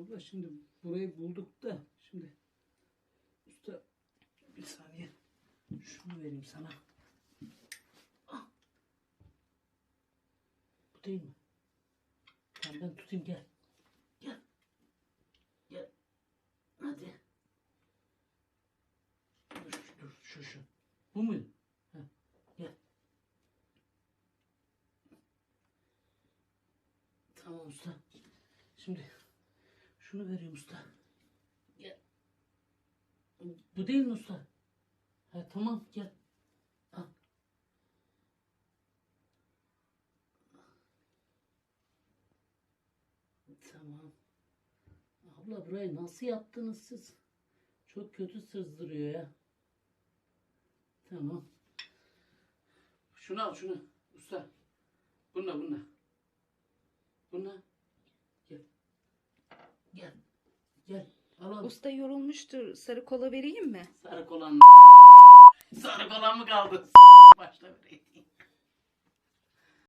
Abla şimdi burayı bulduk da şimdi usta bir saniye şunu vereyim sana. Ah. Bu değil mi? Tamam ben tutayım gel. Gel. Gel. Hadi. Dur, dur şu şu. Bu muydu? Gel. Tamam usta. Şimdi şunu vereyim usta. Gel. Bu değil mi usta? Ha, tamam gel. Al. Tamam. Abla burayı nasıl yaptınız siz? Çok kötü sızdırıyor ya. Tamam. Şunu al şunu. Usta. Bununla bununla. Bununla. Gel. Gel. Gel. Al. Usta yorulmuştur. Sarı kola vereyim mi? Sarı kolan. Sarı kolan mı kaldı?